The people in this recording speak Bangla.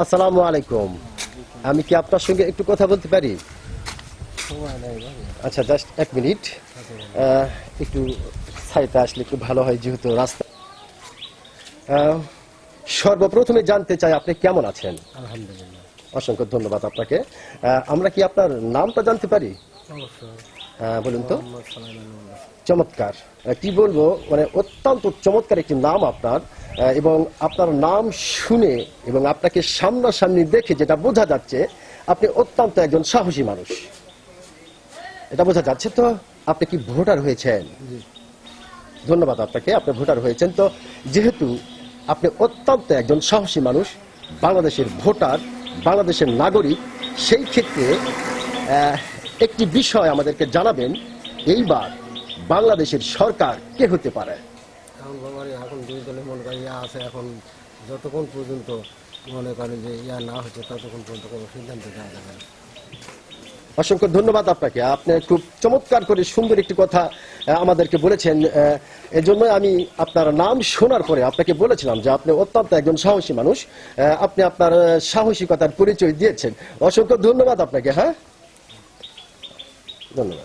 আসসালামু আলাইকুম। আমি কি আপনার সঙ্গে একটু কথা বলতে পারি? আচ্ছা জাস্ট এক মিনিট। একটু সাইতে আসলে একটু ভালো হয় যেহেতু রাস্তা সর্বপ্রথমে জানতে চাই আপনি কেমন আছেন? আলহামদুলিল্লাহ। অসংখ্য ধন্যবাদ আপনাকে। আমরা কি আপনার নামটা জানতে পারি? হ্যাঁ, বলুন তো। চমৎকার। কি বলব? মানে অত্যন্ত চমৎকার একটি নাম আপনার। এবং আপনার নাম শুনে এবং আপনাকে সামনাসামনি দেখে যেটা বোঝা যাচ্ছে আপনি অত্যন্ত একজন সাহসী মানুষ। এটা বোঝা যাচ্ছে তো? আপনি কি ভোটার হয়েছেন? ধন্যবাদ আপনাকে আপনি ভোটার হয়েছেন তো? যেহেতু আপনি অত্যন্ত একজন সাহসী মানুষ বাংলাদেশের ভোটার বাংলাদেশের নাগরিক সেই ক্ষেত্রে একটি বিষয় আমাদেরকে জানাবেন এইবার বাংলাদেশের সরকার কে হতে পারে? এখন এখন দুই দলে মনে করি ইয়া আছে, এখন যতক্ষণ পর্যন্ত মনে করেন যে ইয়া না হচ্ছে, ততক্ষণ পর্যন্ত কোনো সিদ্ধান্ত দেওয়া যাবে না। অসংখ্য ধন্যবাদ আপনাকে। আপনি খুব চমৎকার করে সুন্দর একটি কথা আমাদেরকে বলেছেন। এজন্য আমি আপনার নাম শোনার পরে আপনাকে বলেছিলাম যে আপনি অত্যন্ত একজন সাহসী মানুষ। আপনি আপনার সাহসিকতার পরিচয় দিয়েছেন। অসংখ্য ধন্যবাদ আপনাকে হ্যাঁ? ধন্যবাদ।